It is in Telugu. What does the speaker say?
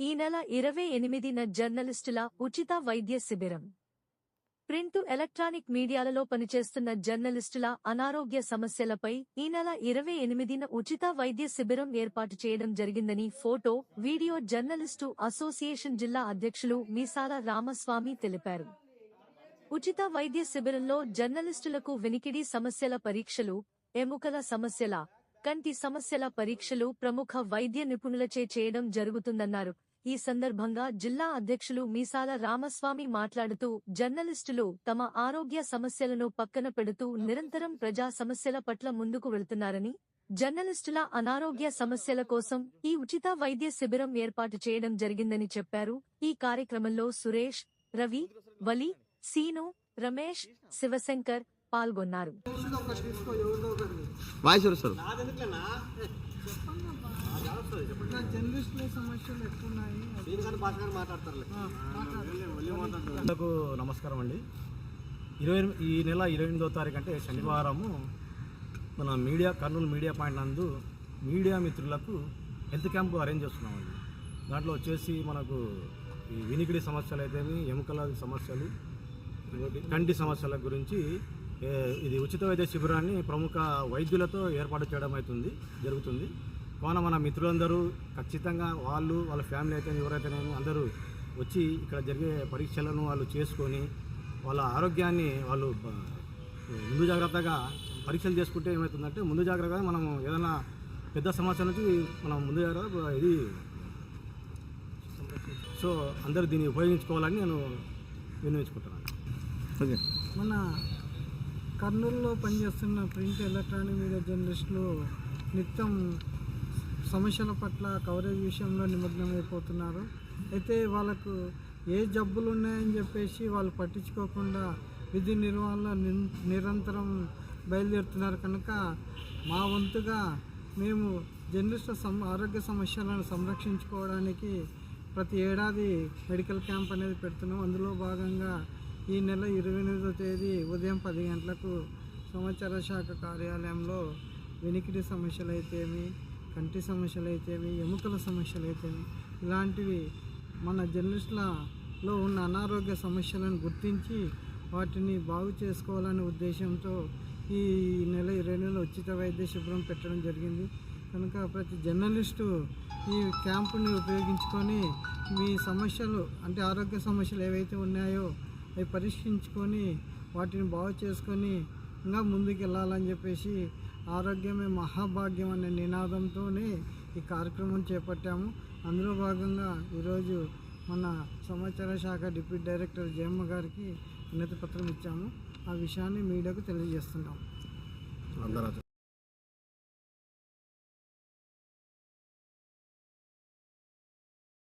ఈ నెల ఇరవై ఎనిమిదిన జర్నలిస్టుల ఉచిత వైద్య శిబిరం. ప్రింటు ఎలక్ట్రానిక్ మీడియాలలో పనిచేస్తున్న జర్నలిస్టుల అనారోగ్య సమస్యలపై ఈ నెల ఇరవై ఎనిమిదిన ఉచిత వైద్య శిబిరం ఏర్పాటు చేయడం జరిగిందని ఫోటో వీడియో జర్నలిస్టు అసోసియేషన్ జిల్లా అధ్యక్షులు మీసాల రామస్వామి తెలిపారు. ఉచిత వైద్య శిబిరంలో జర్నలిస్టులకు వినికిడి సమస్యల పరీక్షలు ఎముకల సమస్యల కంటి సమస్యల పరీక్షలు ప్రముఖ వైద్య నిపుణులచే చేయడం జరుగుతుందన్నారు. ఈ సందర్భంగా జిల్లా అధ్యక్షులు మీసాల రామస్వామి మాట్లాడుతూ జర్నలిస్టులు తమ ఆరోగ్య సమస్యలను పక్కన పెడుతూ నిరంతరం ప్రజా సమస్యల పట్ల ముందుకు వెళ్తున్నారని జర్నలిస్టుల అనారోగ్య సమస్యల కోసం ఈ ఉచిత వైద్య శిబిరం ఏర్పాటు చేయడం జరిగిందని చెప్పారు. ఈ కార్యక్రమంలో సురేష్ రవి వలి సీను రమేష్ శివశంకర్ పాల్గొన్నారు. నమస్కారం అండి. ఇరవై ఈ నెల ఇరవై ఎనిమిదో తారీఖు అంటే శనివారము మన మీడియా కర్నూలు మీడియా పాయింట్ నందు మీడియా మిత్రులకు హెల్త్ క్యాంపు అరేంజ్ చేస్తున్నామండి. దాంట్లో వచ్చేసి మనకు ఈ వినికిడి సమస్యలు అయితేమి ఎముకల సమస్యలు కంటి సమస్యల గురించి ఇది ఉచిత వైద్య శిబిరాన్ని ప్రముఖ వైద్యులతో ఏర్పాటు చేయడం అవుతుంది జరుగుతుంది. కావున మన మిత్రులందరూ ఖచ్చితంగా వాళ్ళు వాళ్ళ ఫ్యామిలీ అయితే ఎవరైతేనేమి అందరూ వచ్చి ఇక్కడ జరిగే పరీక్షలను వాళ్ళు చేసుకొని వాళ్ళ ఆరోగ్యాన్ని వాళ్ళు ముందు జాగ్రత్తగా పరీక్షలు చేసుకుంటే ఏమవుతుందంటే ముందు జాగ్రత్తగా మనం ఏదైనా పెద్ద సమస్య నుంచి మనం ముందు జాగ్రత్త ఇది సో అందరూ దీన్ని ఉపయోగించుకోవాలని నేను వినియోగించుకుంటున్నాను ఓకే. మన కర్నూలులో పనిచేస్తున్న ప్రింట్ ఎలక్ట్రానిక్ మీడియా జర్నలిస్టులు నిత్యం సమస్యల పట్ల కవరేజ్ విషయంలో నిమగ్నమైపోతున్నారు. అయితే వాళ్ళకు ఏ జబ్బులు ఉన్నాయని చెప్పేసి వాళ్ళు పట్టించుకోకుండా విధి నిర్వహణలో నిరంతరం బయలుదేరుతున్నారు కనుక మా వంతుగా మేము జర్నలిస్టుల సమ ఆరోగ్య సమస్యలను సంరక్షించుకోవడానికి ప్రతి ఏడాది మెడికల్ క్యాంప్ అనేది పెడుతున్నాం. అందులో భాగంగా ఈ నెల ఇరవై ఎనిమిదో తేదీ ఉదయం పది గంటలకు సమాచార శాఖ కార్యాలయంలో వెనికిడి సమస్యలు అయితేమి కంటి సమస్యలు అయితేమి ఎముకల సమస్యలు అయితేమి ఇలాంటివి మన జర్నలిస్టులలో ఉన్న అనారోగ్య సమస్యలను గుర్తించి వాటిని బాగు చేసుకోవాలనే ఉద్దేశంతో ఈ నెల ఇరవై నెలలు ఉచిత వైద్య శిబిరం పెట్టడం జరిగింది. కనుక ప్రతి జర్నలిస్టు ఈ క్యాంపుని ఉపయోగించుకొని మీ సమస్యలు అంటే ఆరోగ్య సమస్యలు ఏవైతే ఉన్నాయో అవి పరీక్షించుకొని వాటిని బాగు చేసుకొని ఇంకా ముందుకు వెళ్ళాలని చెప్పేసి ఆరోగ్యమే మహాభాగ్యం అనే నినాదంతోనే ఈ కార్యక్రమం చేపట్టాము. అందులో భాగంగా ఈరోజు మన సమాచార శాఖ డిప్యూటీ డైరెక్టర్ జయమ్మ గారికి వినతి పత్రం ఇచ్చాము. ఆ విషయాన్ని మీడియాకు తెలియజేస్తున్నాము